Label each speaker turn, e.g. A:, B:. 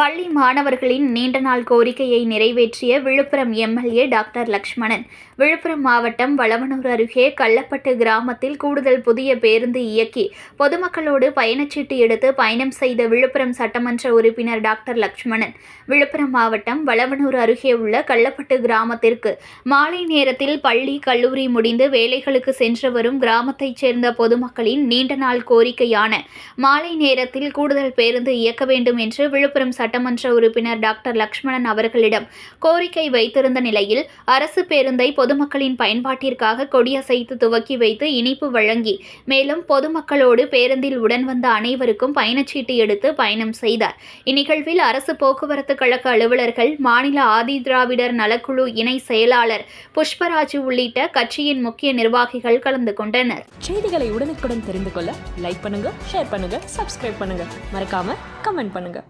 A: பள்ளி மாணவர்களின் நீண்ட நாள் கோரிக்கையை நிறைவேற்றிய விழுப்புரம் எம்எல்ஏ டாக்டர் லக்ஷ்மணன். விழுப்புரம் மாவட்டம் வளவனூர் அருகே கள்ளப்பட்டு கிராமத்தில் கூடுதல் புதிய பேருந்து இயக்கி பொதுமக்களோடு பயணச்சீட்டு எடுத்து பயணம் செய்த விழுப்புரம் சட்டமன்ற உறுப்பினர் டாக்டர் லக்ஷ்மணன். விழுப்புரம் மாவட்டம் வளவனூர் அருகே உள்ள கள்ளப்பட்டு கிராமத்திற்கு மாலை நேரத்தில் பள்ளி கல்லூரி முடிந்து வேலைகளுக்கு சென்று வரும் கிராமத்தைச் சேர்ந்த பொதுமக்களின் நீண்ட நாள் கோரிக்கையான மாலை நேரத்தில் கூடுதல் பேருந்து இயக்க வேண்டும் என்று விழுப்புரம் சட்டமன்ற உறுப்பினர் டாக்டர் லக்ஷ்மணன் அவர்களிடம் கோரிக்கை வைத்திருந்த நிலையில் அரசு பேருந்தை பொதுமக்களின் பயன்பாட்டிற்காக கொடியசைத்து துவக்கி வைத்து இனிப்பு வழங்கி மேலும் பொதுமக்களோடு பேருந்தில் உடன் வந்த அனைவருக்கும் பயணச்சீட்டு எடுத்து பயணம் செய்தார். இந்நிகழ்வில் அரசு போக்குவரத்து கழக அலுவலர்கள் மாநில ஆதி திராவிடர் நலக்குழு இணை செயலாளர் புஷ்பராஜு உள்ளிட்ட கட்சியின் முக்கிய நிர்வாகிகள் கலந்து கொண்டனர்.
B: செய்திகளை உடனுக்குடன் தெரிந்து கொள்ள லைக் பண்ணுங்க ஷேர் பண்ணுங்க சப்ஸ்கிரைப் பண்ணுங்க. மறக்காம கமெண்ட் பண்ணுங்க.